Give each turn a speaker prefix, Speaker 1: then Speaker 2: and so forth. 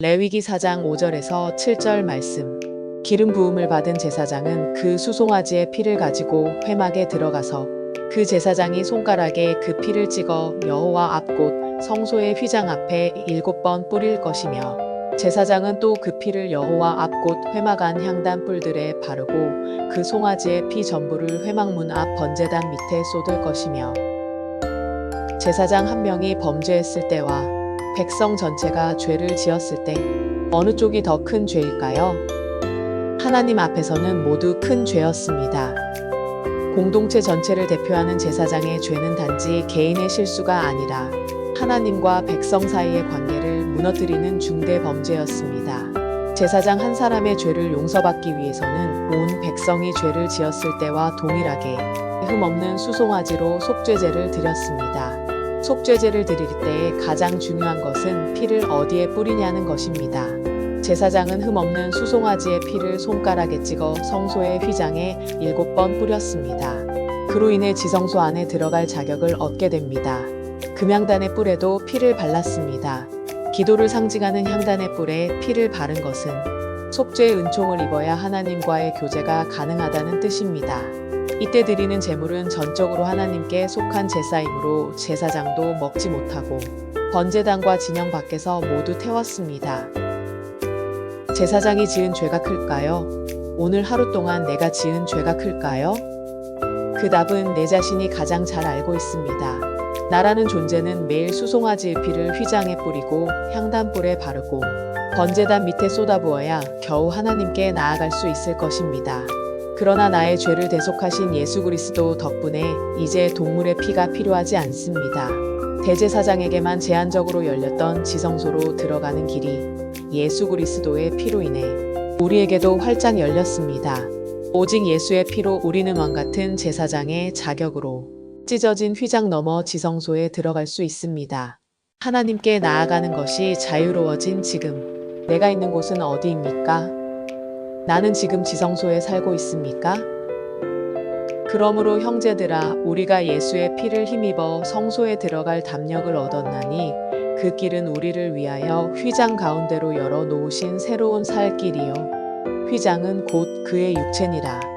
Speaker 1: 레위기 4장 5절에서 7절 말씀. 기름 부음을 받은 제사장은 그 수송아지의 피를 가지고 회막에 들어가서 그 제사장이 손가락에 그 피를 찍어 여호와 앞곳 성소의 휘장 앞에 일곱 번 뿌릴 것이며 제사장은 또 그 피를 여호와 앞곳 회막 안 향단 뿔들에 바르고 그 송아지의 피 전부를 회막문 앞 번제단 밑에 쏟을 것이며 제사장 한 명이 범죄했을 때와 백성 전체가 죄를 지었을 때 어느 쪽이 더 큰 죄일까요? 하나님 앞에서는 모두 큰 죄였습니다. 공동체 전체를 대표하는 제사장의 죄는 단지 개인의 실수가 아니라 하나님과 백성 사이의 관계를 무너뜨리는 중대 범죄였습니다. 제사장 한 사람의 죄를 용서받기 위해서는 온 백성이 죄를 지었을 때와 동일하게 흠없는 수송아지로 속죄제를 드렸습니다. 속죄제를 드릴 때에 가장 중요한 것은 피를 어디에 뿌리냐는 것입니다. 제사장은 흠없는 수송아지의 피를 손가락에 찍어 성소의 휘장에 일곱 번 뿌렸습니다. 그로 인해 지성소 안에 들어갈 자격을 얻게 됩니다. 금향단의 뿔에도 피를 발랐습니다. 기도를 상징하는 향단의 뿔에 피를 바른 것은 속죄의 은총을 입어야 하나님과의 교제가 가능하다는 뜻입니다. 이때 드리는 제물은 전적으로 하나님께 속한 제사이므로 제사장도 먹지 못하고 번제단과 진영 밖에서 모두 태웠습니다. 제사장이 지은 죄가 클까요? 오늘 하루 동안 내가 지은 죄가 클까요? 그 답은 내 자신이 가장 잘 알고 있습니다. 나라는 존재는 매일 수송아지의 피를 휘장에 뿌리고 향단불에 바르고 번제단 밑에 쏟아부어야 겨우 하나님께 나아갈 수 있을 것입니다. 그러나 나의 죄를 대속하신 예수 그리스도 덕분에 이제 동물의 피가 필요하지 않습니다. 대제사장에게만 제한적으로 열렸던 지성소로 들어가는 길이 예수 그리스도의 피로 인해 우리에게도 활짝 열렸습니다. 오직 예수의 피로 우리는 왕 같은 제사장의 자격으로 찢어진 휘장 넘어 지성소에 들어갈 수 있습니다. 하나님께 나아가는 것이 자유로워진 지금 내가 있는 곳은 어디입니까? 나는 지금 지성소에 살고 있습니까? 그러므로 형제들아 우리가 예수의 피를 힘입어 성소에 들어갈 담력을 얻었나니 그 길은 우리를 위하여 휘장 가운데로 열어 놓으신 새로운 살 길이요 휘장은 곧 그의 육체니라